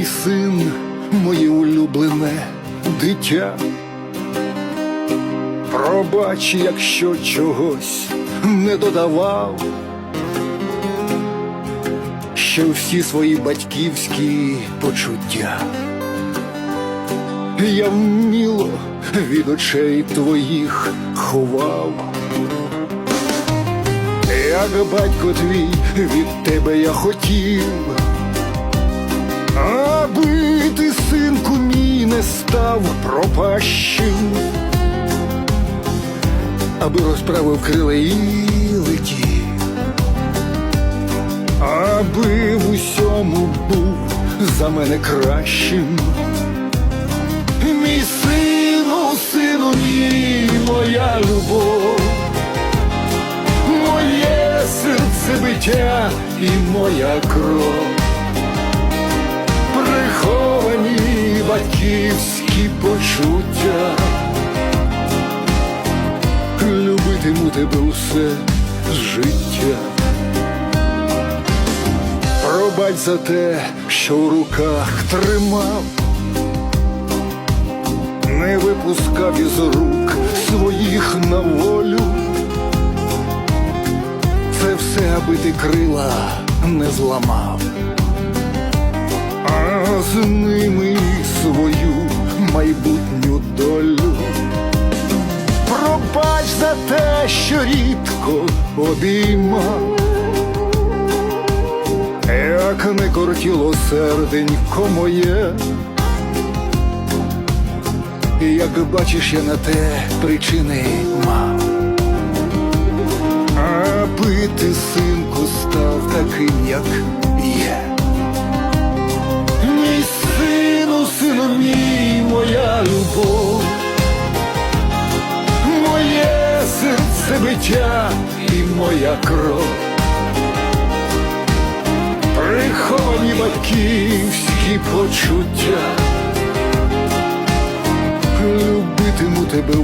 мій син, моє улюблене дитя. Пробач, якщо чогось не додавав, що всі свої батьківські почуття. Я вміло від очей твоїх ховав. Як батько твій від тебе я хотів, став пропащим, аби розправив крила і летів, аби в усьому був за мене кращим. Мій сину, сину мій, моя любов. Моє серце биття і моя кров, батьківські почуття, любитиму тебе усе життя. Пробач за те, що в руках тримав, не випускав із рук своїх на волю. Це все, аби ти крила не зламав, а з ними майбутню долю. Пробач за те, що рідко обіймав, як не кортіло серденько моє. Як бачиш, я на те причини мав. Аби ти, синку, став таким, як є. Мій сину, сину мій, життя і моя кров, приховані батьківські почуття, любитиму тебе.